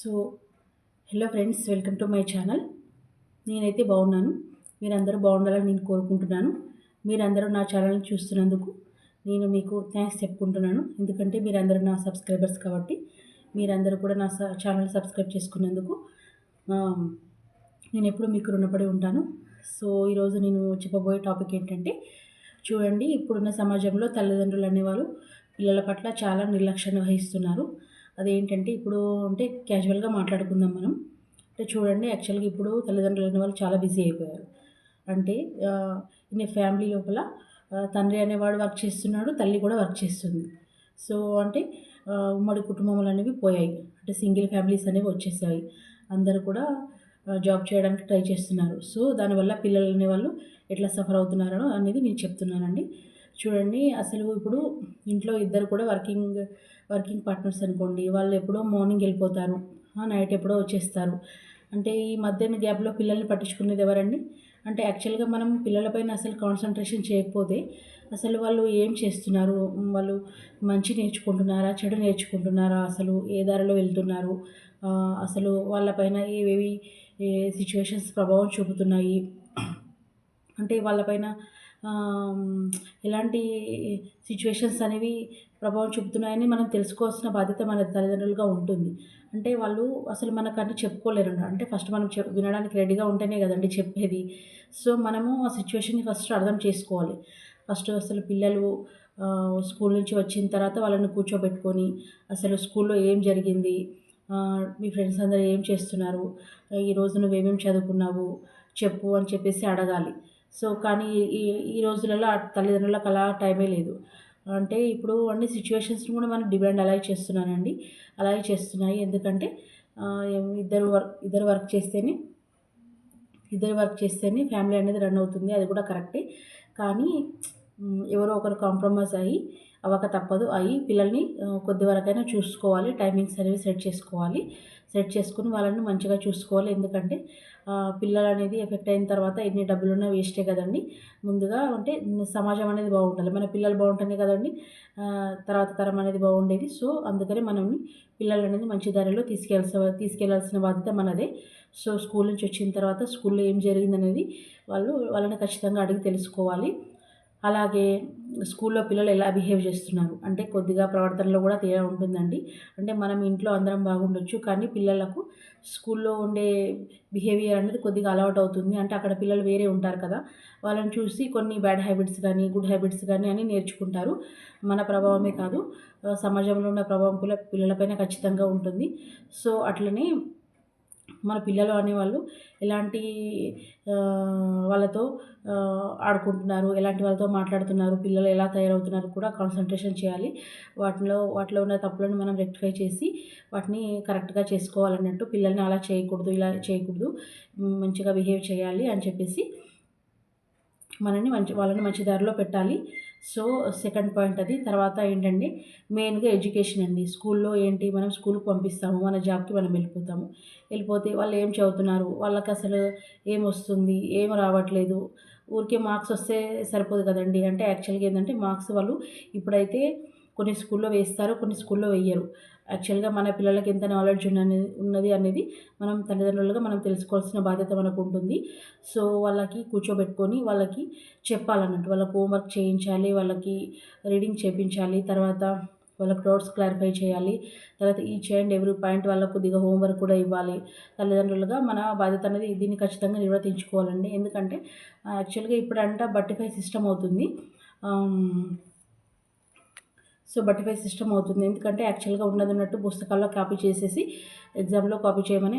So hello friends welcome to my channel నేనైతే బాగున్నాను. మీరందరూ బాగుండాలని నేను కోరుకుంటున్నాను. మీరందరూ నా ఛానల్ని చూస్తున్నందుకు నేను మీకు థ్యాంక్స్ చెప్పుకుంటున్నాను. ఎందుకంటే మీరందరూ నా సబ్స్క్రైబర్స్ కాబట్టి మీరందరూ కూడా నా ఛానల్ సబ్స్క్రైబ్ చేసుకున్నందుకు నేను ఎప్పుడు మీకు రుణపడి ఉంటాను. సో ఈరోజు నేను చెప్పబోయే టాపిక్ ఏంటంటే చూడండి ఇప్పుడున్న సమాజంలో తల్లిదండ్రులు అనేవారు పిల్లల పట్ల చాలా నిర్లక్ష్యం వహిస్తున్నారు. అదేంటంటే ఇప్పుడు అంటే క్యాజువల్గా మాట్లాడుకుందాం మనం. అంటే చూడండి యాక్చువల్గా ఇప్పుడు తల్లిదండ్రులు అనే వాళ్ళు చాలా బిజీ అయిపోయారు. అంటే ఇన్ ఫ్యామిలీ లోపల తండ్రి అనేవాడు వర్క్ చేస్తున్నాడు తల్లి కూడా వర్క్ చేస్తుంది. సో అంటే ఉమ్మడి కుటుంబములు అనేవి పోయాయి. అంటే సింగిల్ ఫ్యామిలీస్ అనేవి వచ్చేసాయి. అందరూ కూడా జాబ్ చేయడానికి ట్రై చేస్తున్నారు. సో దానివల్ల పిల్లలు అనేవాళ్ళు ఎట్లా సఫర్ అవుతున్నారో అనేది నేను చెప్తున్నానండి. చూడండి అసలు ఇప్పుడు ఇంట్లో ఇద్దరు కూడా వర్కింగ్ వర్కింగ్ పార్ట్నర్స్ అనుకోండి వాళ్ళు ఎప్పుడో మార్నింగ్ వెళ్ళిపోతారు. నైట్ ఎప్పుడో వచ్చేస్తారు. అంటే ఈ మధ్యాహ్న గ్యాప్లో పిల్లల్ని పట్టించుకునేది ఎవరండి? అంటే యాక్చువల్గా మనం పిల్లలపైన అసలు కాన్సన్ట్రేషన్ చేయకపోతే అసలు వాళ్ళు ఏం చేస్తున్నారు? వాళ్ళు మంచి నేర్చుకుంటున్నారా? చెడు నేర్చుకుంటున్నారా? అసలు ఏ దారిలో వెళ్తున్నారు? అసలు వాళ్ళపైన ఏవేవి ఏ సిచ్యువేషన్స్ ప్రభావం చూపుతున్నాయి? అంటే వాళ్ళపైన ఎలాంటి సిచ్యువేషన్స్ అనేవి ప్రభావం చూపుతున్నాయని మనం తెలుసుకోవాల్సిన బాధ్యత మన తల్లిదండ్రులుగా ఉంటుంది. అంటే వాళ్ళు అసలు మనకు అన్ని చెప్పుకోలేరు అంటే ఫస్ట్ మనం చెప్ వినడానికి రెడీగా ఉంటేనే కదండి చెప్పేది. సో మనము ఆ సిచ్యువేషన్ని ఫస్ట్ అర్థం చేసుకోవాలి. ఫస్ట్ అసలు పిల్లలు స్కూల్ నుంచి వచ్చిన తర్వాత వాళ్ళని కూర్చోబెట్టుకొని అసలు స్కూల్లో ఏం జరిగింది? మీ ఫ్రెండ్స్ అందరూ ఏం చేస్తున్నారు? ఈరోజు నువ్వేమేమి చదువుకున్నావు? చెప్పు అని చెప్పేసి అడగాలి. సో కానీ ఈ ఈ రోజులలో తల్లిదండ్రులకు అలా టైమే లేదు. అంటే ఇప్పుడు అన్ని సిచ్యువేషన్స్ని కూడా మనం డిపెండ్ అలాగే చేస్తున్నానండి. అలాగే చేస్తున్నాయి. ఎందుకంటే ఇద్దరు వర్క్ ఇద్దరు వర్క్ చేస్తేనే ఇద్దరు వర్క్ చేస్తేనే ఫ్యామిలీ అనేది రన్ అవుతుంది. అది కూడా కరెక్టే కానీ ఎవరో ఒకరు కాంప్రమైజ్ అయ్యి అవ్వక తప్పదు. అయ్యి పిల్లల్ని కొద్ది వరకైనా చూసుకోవాలి. టైమింగ్స్ అనేవి సెట్ చేసుకోవాలి. సెట్ చేసుకుని వాళ్ళని మంచిగా చూసుకోవాలి. ఎందుకంటే పిల్లలు అనేది ఎఫెక్ట్ అయిన తర్వాత ఎన్ని డబ్బులున్నా వేస్టే కదండి. ముందుగా అంటే సమాజం అనేది బాగుండాలి. మన పిల్లలు బాగుంటేనే కదండి తర్వాత తరం అనేది బాగుండేది. సో అందుకని మనం పిల్లలు అనేది మంచి దారిలో తీసుకెళ్ళాల్సిన తీసుకెళ్ళాల్సిన బాధ్యత మనదే. సో స్కూల్ నుంచి వచ్చిన తర్వాత స్కూల్లో ఏం జరిగిందనేది వాళ్ళు వాళ్ళని ఖచ్చితంగా అడిగి తెలుసుకోవాలి. అలాగే స్కూల్లో పిల్లలు ఎలా బిహేవ్ చేస్తున్నారు? అంటే కొద్దిగా ప్రవర్తనలో కూడా తేడా ఉంటుందండి. అంటే మనం ఇంట్లో అందరం బాగుండొచ్చు కానీ పిల్లలకు స్కూల్లో ఉండే బిహేవియర్ అనేది కొద్దిగా అలవాటు అవుతుంది. అంటే అక్కడ పిల్లలు వేరే ఉంటారు కదా వాళ్ళని చూసి కొన్ని బ్యాడ్ హ్యాబిట్స్ కానీ గుడ్ హ్యాబిట్స్ కానీ అని నేర్చుకుంటారు. మన ప్రభావమే కాదు సమాజంలో ఉన్న ప్రభావం కూడా పిల్లలపైన ఖచ్చితంగా ఉంటుంది. సో అట్లనే మన పిల్లలు అనేవాళ్ళు ఎలాంటి వాళ్ళతో ఆడుకుంటున్నారు ఎలాంటి వాళ్ళతో మాట్లాడుతున్నారు పిల్లలు ఎలా తయారవుతున్నారు కూడా కాన్సన్ట్రేషన్ చేయాలి. వాటిలో వాటిలో ఉన్న తప్పులను మనం రెక్టిఫై చేసి వాటిని కరెక్ట్గా చేసుకోవాలన్నట్టు పిల్లల్ని అలా చేయకూడదు ఇలా చేయకూడదు మంచిగా బిహేవ్ చేయాలి అని చెప్పేసి మనని మంచి వాళ్ళని మంచి దారిలో పెట్టాలి. సో సెకండ్ పాయింట్ అది. తర్వాత ఏంటంటే మెయిన్గా ఎడ్యుకేషన్ అండి. స్కూల్లో ఏంటి? మనం స్కూల్కి పంపిస్తాము. మన జాబ్కి మనం వెళ్ళిపోతాము. వెళ్ళిపోతే వాళ్ళు ఏం చదువుతున్నారు? వాళ్ళకి అసలు ఏం వస్తుంది? ఏం రావట్లేదు? ఊరికే మార్క్స్ వస్తే సరిపోదు కదండి. అంటే యాక్చువల్గా ఏంటంటే మార్క్స్ వాళ్ళు ఇప్పుడైతే కొన్ని స్కూల్లో వేస్తారు కొన్ని స్కూల్లో వేయరు. యాక్చువల్గా మన పిల్లలకి ఎంత నాలెడ్జ్ ఉన్నది ఉన్నది అనేది మనం తల్లిదండ్రులుగా మనం తెలుసుకోవాల్సిన బాధ్యత మనకు ఉంటుంది. సో వాళ్ళకి కూర్చోబెట్టుకొని వాళ్ళకి చెప్పాలన్నట్టు వాళ్ళకి హోంవర్క్ చేయించాలి వాళ్ళకి రీడింగ్ చేయించాలి తర్వాత వాళ్ళకి డౌట్స్ క్లారిఫై చేయాలి తర్వాత ఈచ్ అండ్ ఎవ్రీ పాయింట్ వాళ్ళకు కొద్దిగా హోంవర్క్ కూడా ఇవ్వాలి. తల్లిదండ్రులుగా మన బాధ్యత అనేది దీన్ని ఖచ్చితంగా నిర్వర్తించుకోవాలండి. ఎందుకంటే యాక్చువల్గా ఇప్పుడంట బట్టిఫై సిస్టమ్ అవుతుంది. Um, సో బట్టిఫై సిస్టమ్ అవుతుంది. ఎందుకంటే యాక్చువల్గా ఉన్నది ఉన్నట్టు పుస్తకాల్లో కాపీ చేసేసి ఎగ్జామ్లో కాపీ చేయమని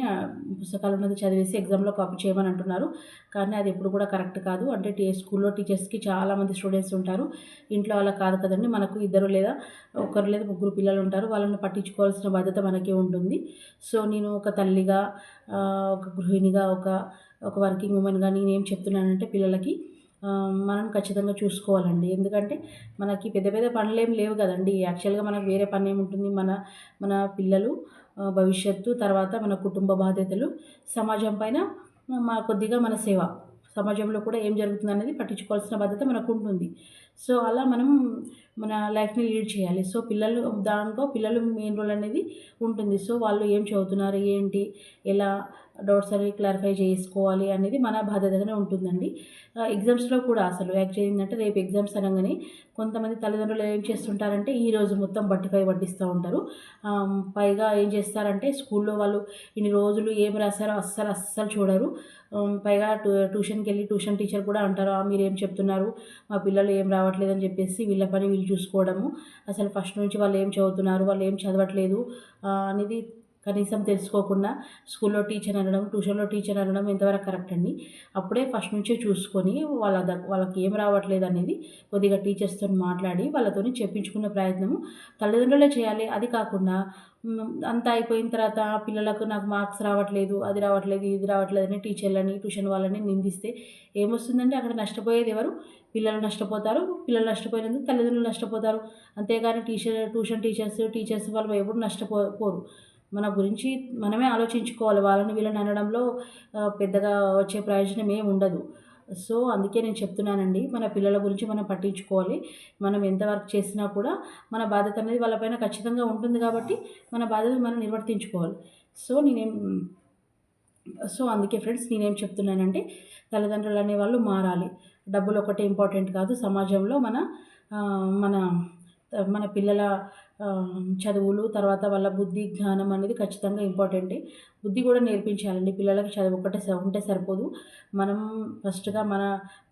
పుస్తకాలు ఉన్నది చదివేసి ఎగ్జామ్లో కాపీ చేయమని అంటున్నారు. కానీ అది ఎప్పుడు కూడా కరెక్ట్ కాదు. అంటే టీ స్కూల్లో టీచర్స్కి చాలామంది స్టూడెంట్స్ ఉంటారు. ఇంట్లో అలా కాదు కదండి. మనకు ఇద్దరు లేదా ఒకరు లేదా ముగ్గురు పిల్లలు ఉంటారు. వాళ్ళని పట్టించుకోవాల్సిన బాధ్యత మనకే ఉంటుంది. సో నేను ఒక తల్లిగా ఒక గృహిణిగా ఒక ఒక వర్కింగ్ ఉమెన్గా నేనేం చెప్తున్నానంటే పిల్లలకి మనం ఖచ్చితంగా చూసుకోవాలండి. ఎందుకంటే మనకి పెద్ద పెద్ద పనులు ఏం లేవు కదండి. యాక్చువల్గా మనకు వేరే పని ఏముంటుంది మన మన పిల్లలు భవిష్యత్తు తర్వాత మన కుటుంబ బాధ్యతలు సమాజం పైన మా కొద్దిగా మన సేవ. సమాజంలో కూడా ఏం జరుగుతుంది అనేది పట్టించుకోవాల్సిన బాధ్యత మనకు ఉంటుంది సో అలా మనం మన లైఫ్ని లీడ్ చేయాలి. సో పిల్లలు దాంట్లో పిల్లలు మెయిన్ రోల్ అనేది ఉంటుంది. సో వాళ్ళు ఏం చదువుతున్నారు? ఏంటి? ఎలా డౌట్స్ అనేవి క్లారిఫై చేసుకోవాలి అనేది మన బాధ్యతగానే ఉంటుందండి. ఎగ్జామ్స్లో కూడా అసలు యాక్చువల్ ఏంటంటే రేపు ఎగ్జామ్స్ అనగానే కొంతమంది తల్లిదండ్రులు ఏం చేస్తుంటారంటే ఈ రోజు మొత్తం బట్టిపై పట్టిస్తూ ఉంటారు. పైగా ఏం చేస్తారంటే స్కూల్లో వాళ్ళు ఇన్ని రోజులు ఏం రాశారో అస్సలు అస్సలు చూడరు. పైగా ట్యూషన్కి వెళ్ళి ట్యూషన్ టీచర్ కూడా అంటారు మీరు ఏం చెప్తున్నారు? మా పిల్లలు ఏం రావట్లేదు అని చెప్పేసి వీళ్ళ పని వీళ్ళు చూసుకోవడము. అసలు ఫస్ట్ నుంచి వాళ్ళు ఏం చదువుతున్నారు? వాళ్ళు ఏం చదవట్లేదు? అనేది కనీసం తెలుసుకోకుండా స్కూల్లో టీచర్ అనడం ట్యూషన్లో టీచర్ అనడం ఎంతవరకు కరెక్ట్ అండి? అప్పుడే ఫస్ట్ నుంచే చూసుకొని వాళ్ళ వాళ్ళకి ఏం రావట్లేదు అనేది కొద్దిగా టీచర్స్తో మాట్లాడి వాళ్ళతో చెప్పించుకునే ప్రయత్నము తల్లిదండ్రులే చేయాలి. అది కాకుండా అంతా అయిపోయిన తర్వాత పిల్లలకు నాకు మార్క్స్ రావట్లేదు అది రావట్లేదు ఇది రావట్లేదు అని టీచర్లని ట్యూషన్ వాళ్ళని నిందిస్తే ఏమొస్తుందంటే అక్కడ నష్టపోయేది ఎవరు? పిల్లలు నష్టపోతారు. పిల్లలు నష్టపోయినందుకు తల్లిదండ్రులు నష్టపోతారు. అంతేగాని టీచర్ ట్యూషన్ టీచర్స్ టీచర్స్ వాళ్ళు ఎప్పుడు నష్టపోరు మన గురించి మనమే ఆలోచించుకోవాలి. వాళ్ళని వీళ్ళని అనడంలో పెద్దగా వచ్చే ప్రయోజనం ఏమి ఉండదు. సో అందుకే నేను చెప్తున్నానండి మన పిల్లల గురించి మనం పట్టించుకోవాలి. మనం ఎంత వర్క్ చేసినా కూడా మన బాధ్యత అనేది వాళ్ళపైన ఖచ్చితంగా ఉంటుంది కాబట్టి మన బాధ్యత మనం నిర్వర్తించుకోవాలి. సో నేనేం సో అందుకే ఫ్రెండ్స్ నేనేం చెప్తున్నానంటే తల్లిదండ్రులు అనేవాళ్ళు మారాలి. డబ్బులు ఒకటే ఇంపార్టెంట్ కాదు సమాజంలో మన మన మన పిల్లల చదువులు తర్వాత వాళ్ళ బుద్ధి జ్ఞానం అనేది ఖచ్చితంగా ఇంపార్టెంటే. బుద్ధి కూడా నేర్పించాలండి. పిల్లలకి చదువు ఒక్కటే ఉంటే సరిపోదు. మనం ఫస్ట్గా మన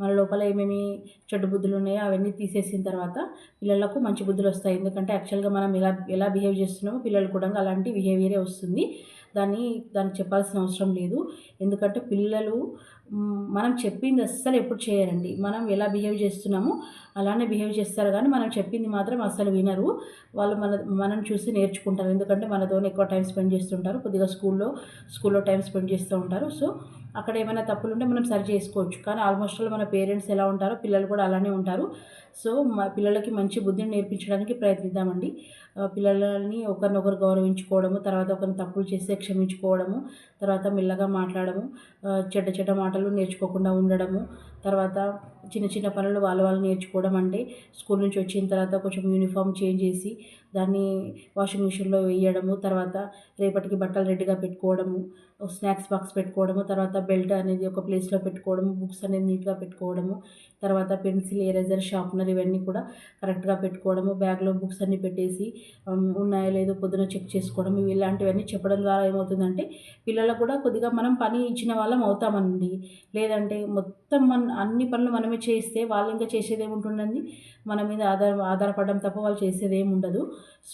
మన లోపల ఏమేమి చెడ్డ బుద్ధులు ఉన్నాయో అవన్నీ తీసేసిన తర్వాత పిల్లలకు మంచి బుద్ధులు వస్తాయి. ఎందుకంటే యాక్చువల్గా మనం ఎలా ఎలా బిహేవ్ చేస్తున్నామో పిల్లలు కూడా అలాంటి బిహేవియరే వస్తుంది. దాన్ని దానికి చెప్పాల్సిన అవసరం లేదు. ఎందుకంటే పిల్లలు మనం చెప్పింది అస్సలు ఎప్పుడు చేయరండి. మనం ఎలా బిహేవ్ చేస్తున్నామో అలానే బిహేవ్ చేస్తారు కానీ మనం చెప్పింది మాత్రం అస్సలు వినరు. వాళ్ళు మన మనం చూసి నేర్చుకుంటారు. ఎందుకంటే మనతో ఎక్కువ టైం స్పెండ్ చేస్తుంటారు. కొద్దిగా స్కూల్లో స్కూల్లో టైం స్పెండ్ చేస్తూ ఉంటారు. సో అక్కడ ఏమైనా తప్పులు ఉంటే మనం సరి చేసుకోవచ్చు. కానీ ఆల్మోస్ట్ మన పేరెంట్స్ ఎలా ఉంటారో పిల్లలు కూడా అలానే ఉంటారు. సో మా పిల్లలకి మంచి బుద్ధిని నేర్పించడానికి ప్రయత్నిద్దామండి. పిల్లలని ఒకరినొకరు గౌరవించుకోవడము తర్వాత ఒకరిని తప్పులు చేస్తే క్షమించుకోవడము తర్వాత మెల్లగా మాట్లాడము చెడ్డ చెడ్డ మాటలు నేర్చుకోకుండా ఉండడము తర్వాత చిన్న చిన్న పనులు వాళ్ళ వాళ్ళు నేర్చుకోవడం అంటే స్కూల్ నుంచి వచ్చిన తర్వాత కొంచెం యూనిఫామ్ చేంజ్ చేసి దాన్ని వాషింగ్ మిషన్లో వేయడము తర్వాత రేపటికి బట్టలు రెడీగా పెట్టుకోవడము స్నాక్స్ బాక్స్ పెట్టుకోవడము తర్వాత బెల్ట్ అనేది ఒక ప్లేస్లో పెట్టుకోవడము బుక్స్ అనేది నీట్గా పెట్టుకోవడము తర్వాత పెన్సిల్ ఎరేజర్ షార్ప్నర్ ఇవన్నీ కూడా కరెక్ట్గా పెట్టుకోవడము బ్యాగ్లో బుక్స్ అన్నీ పెట్టేసి ఉన్నాయో లేదో పొద్దున చెక్ చేసుకోవడం ఇవి ఇలాంటివన్నీ చెప్పడం ద్వారా ఏమవుతుందంటే పిల్లలకు కూడా కొద్దిగా మనం పని ఇచ్చిన వాళ్ళం అవుతామండి. లేదంటే మొత్తం మన అన్ని పనులు మనమే చేస్తే వాళ్ళు ఇంకా చేసేది ఏముంటుందండి? మన మీద ఆధార ఆధారపడడం తప్ప వాళ్ళు చేసేది ఏమి ఉండదు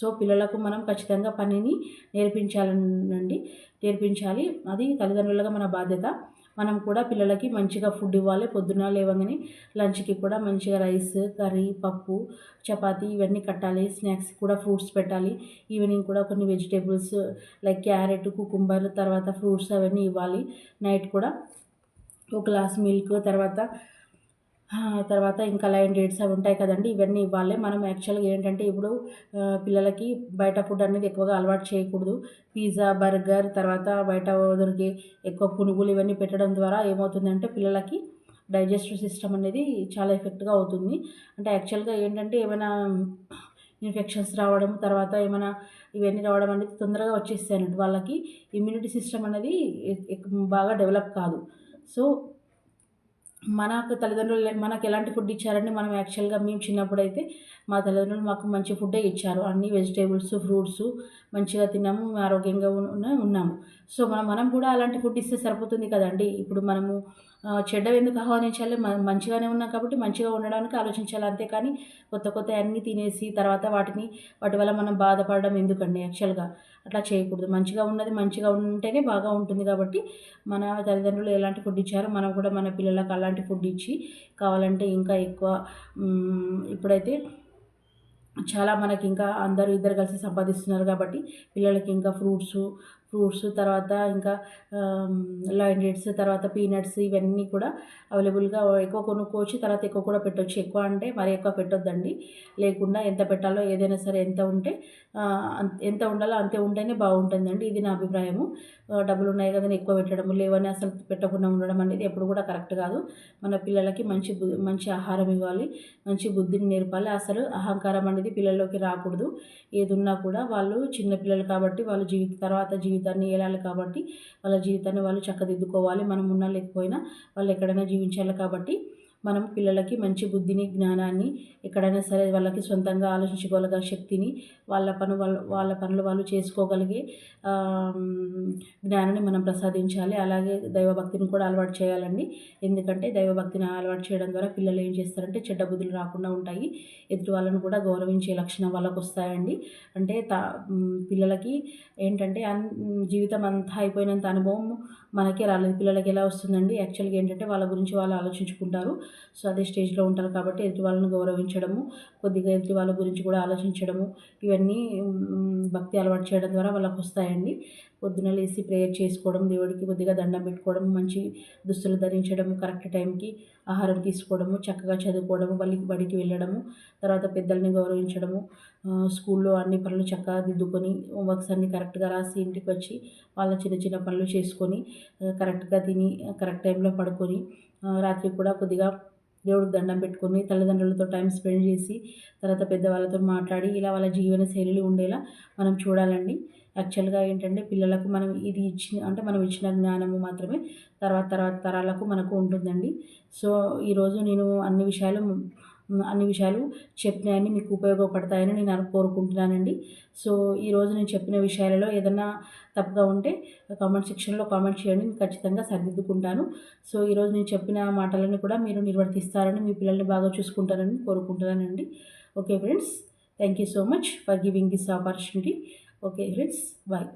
సో పిల్లలకు మనం ఖచ్చితంగా పనిని నేర్పించాలండి. నేర్పించాలి. అది తల్లిదండ్రులుగా మన బాధ్యత. మనం కూడా పిల్లలకి మంచిగా ఫుడ్ ఇవ్వాలి. పొద్దున లేవగానే లంచ్కి కూడా మంచిగా రైస్ కర్రీ పప్పు చపాతీ ఇవన్నీ కట్టాలి. స్నాక్స్ కూడా ఫ్రూట్స్ పెట్టాలి. ఈవినింగ్ కూడా కొన్ని వెజిటేబుల్స్ లైక్ క్యారెట్ కుకుంబర్ తర్వాత ఫ్రూట్స్ అవన్నీ ఇవ్వాలి. నైట్ కూడా ఒక గ్లాస్ మిల్క్ తర్వాత తర్వాత ఇంకా లైన్ డేట్స్ అవి ఉంటాయి కదండి ఇవన్నీ ఇవ్వాలి. మనం యాక్చువల్గా ఏంటంటే ఇప్పుడు పిల్లలకి బయట ఫుడ్ అనేది ఎక్కువగా అలవాటు చేయకూడదు. పిజ్జా బర్గర్ తర్వాత బయట దొరికే ఎక్కువ పునుగులు ఇవన్నీ పెట్టడం ద్వారా ఏమవుతుందంటే పిల్లలకి డైజెస్టివ్ సిస్టమ్ అనేది చాలా ఎఫెక్ట్గా అవుతుంది. అంటే యాక్చువల్గా ఏంటంటే ఏమైనా ఇన్ఫెక్షన్స్ రావడం తర్వాత ఏమైనా ఇవన్నీ రావడం అనేది తొందరగా వచ్చేస్తాయి అన్నట్టు. వాళ్ళకి ఇమ్యూనిటీ సిస్టమ్ అనేది బాగా డెవలప్ కాదు. సో మనకు తల్లిదండ్రులు మనకు ఎలాంటి ఫుడ్ ఇచ్చారంటే మనం యాక్చువల్గా మేము చిన్నప్పుడు అయితే మా తల్లిదండ్రులు మాకు మంచి ఫుడ్డే ఇచ్చారు. అన్ని వెజిటేబుల్స్ ఫ్రూట్స్ మంచిగా తిన్నాము ఆరోగ్యంగా ఉన్నాము. సో మనం మనం కూడా అలాంటి ఫుడ్ ఇస్తే సరిపోతుంది కదండి. ఇప్పుడు మనము చెడ్డవి ఎందుకు ఆహ్వానించాలి? మంచిగానే ఉన్నాం కాబట్టి మంచిగా ఉండడానికి ఆలోచించాలి అంతేకాని కొత్త కొత్త అన్నీ తినేసి తర్వాత వాటిని వాటి వల్ల మనం బాధపడడం ఎందుకండి యాక్చువల్గా? అట్లా చేయకూడదు. మంచిగా ఉన్నది మంచిగా ఉంటేనే బాగా ఉంటుంది కాబట్టి మన తల్లిదండ్రులు ఎలాంటి ఫుడ్ ఇచ్చారో మనం కూడా మన పిల్లలకు అలాంటి ఫుడ్ ఇచ్చి కావాలంటే ఇంకా ఎక్కువ ఇప్పుడైతే చాలా మనకి ఇంకా అందరూ ఇద్దరు కలిసి సంపాదిస్తున్నారు కాబట్టి పిల్లలకి ఇంకా ఫ్రూట్స్ ఫ్రూట్స్ తర్వాత ఇంకా లైన్ తర్వాత పీనట్స్ ఇవన్నీ కూడా అవైలబుల్గా ఎక్కువ కొనుక్కోవచ్చు. తర్వాత ఎక్కువ కూడా పెట్టవచ్చు ఎక్కువ అంటే మరి ఎక్కువ పెట్టొద్దండి. లేకుండా ఎంత పెట్టాలో ఏదైనా సరే ఎంత ఉంటే అంత- ఎంత ఉండాలో అంతే ఉంటేనే బాగుంటుందండి. ఇది నా అభిప్రాయము. డబ్బులు ఉన్నాయి కదా ఎక్కువ పెట్టడం లేవని అసలు పెట్టకుండా ఉండడం అనేది ఎప్పుడు కూడా కరెక్ట్ కాదు. మన పిల్లలకి మంచి మంచి ఆహారం ఇవ్వాలి మంచి బుద్ధిని నేర్పాలి. అసలు అహంకారం అనేది పిల్లల్లోకి రాకూడదు. ఏది ఉన్నా కూడా వాళ్ళు చిన్న పిల్లలు కాబట్టి వాళ్ళ జీవిత తర్వాత జీవితాన్ని ఏలాలి కాబట్టి వాళ్ళ జీవితాన్ని వాళ్ళు చక్కదిద్దుకోవాలి. మనం ఉన్నా లేకపోయినా వాళ్ళు ఎక్కడైనా జీవించాలి కాబట్టి మనం పిల్లలకి మంచి బుద్ధిని జ్ఞానాన్ని ఎక్కడైనా సరే వాళ్ళకి సొంతంగా ఆలోచించుకోగల శక్తిని వాళ్ళ పను వాళ్ళ వాళ్ళ పనులు వాళ్ళు చేసుకోగలిగే జ్ఞానాన్ని మనం ప్రసాదించాలి. అలాగే దైవభక్తిని కూడా అలవాటు చేయాలండి. ఎందుకంటే దైవభక్తిని అలవాటు చేయడం ద్వారా పిల్లలు ఏం చేస్తారంటే చెడ్డ బుద్ధులు రాకుండా ఉంటాయి. ఎదుటి వాళ్ళను కూడా గౌరవించే లక్షణం వాళ్ళకు వస్తాయండి. అంటే తా పిల్లలకి ఏంటంటే అన్ జీవితం అంతా అయిపోయినంత అనుభవం మనకి రాలేదు పిల్లలకి ఎలా వస్తుందండి? యాక్చువల్గా ఏంటంటే వాళ్ళ గురించి వాళ్ళు ఆలోచించుకుంటారు. సో అదే స్టేజ్లో ఉంటారు కాబట్టి ఎదుటి వాళ్ళని గౌరవించడము కొద్దిగా ఎదుటి వాళ్ళ గురించి కూడా ఆలోచించడము ఇవన్నీ భక్తి అలవాటు చేయడం ద్వారా వాళ్ళకి వస్తాయండి పొద్దున లేచి ప్రేయర్ చేసుకోవడం దేవుడికి కొద్దిగా దండం పెట్టుకోవడం మంచి దుస్తులు ధరించడం కరెక్ట్ టైంకి ఆహారం తీసుకోవడము చక్కగా చదువుకోవడము బలికి బడికి వెళ్ళడము తర్వాత పెద్దల్ని గౌరవించడము స్కూల్లో అన్ని పనులు చక్కగా దిద్దుకొని వర్క్స్ అన్ని కరెక్ట్గా రాసి ఇంటికి వచ్చి వాళ్ళ చిన్న చిన్న పనులు చేసుకొని కరెక్ట్గా తిని కరెక్ట్ టైంలో పడుకొని రాత్రి కూడా కొద్దిగా దేవుడికి దండం పెట్టుకొని తల్లిదండ్రులతో టైం స్పెండ్ చేసి తర్వాత పెద్దవాళ్ళతో మాట్లాడి ఇలా వాళ్ళ జీవన శైలి ఉండేలా మనం చూడాలండి. యాక్చువల్గా ఏంటంటే పిల్లలకు మనం ఇది ఇచ్చిన అంటే మనం ఇచ్చిన జ్ఞానము మాత్రమే తర్వాత తర్వాత తరాలకు మనకు ఉంటుందండి. సో ఈరోజు నేను అన్ని విషయాలు అన్ని విషయాలు చెప్పినాయని మీకు ఉపయోగపడతాయని నేను కోరుకుంటున్నానండి. సో ఈరోజు నేను చెప్పిన విషయాలలో ఏదైనా తప్పుగా ఉంటే కామెంట్ సెక్షన్లో కామెంట్ చేయండి. నేను ఖచ్చితంగా సరిదిద్దుకుంటాను. సో ఈరోజు నేను చెప్పిన మాటలను కూడా మీరు నిర్వర్తిస్తారని మీ పిల్లల్ని బాగా చూసుకుంటారని కోరుకుంటున్నానండి. Okay friends thank you so much for giving this opportunity. Okay friends bye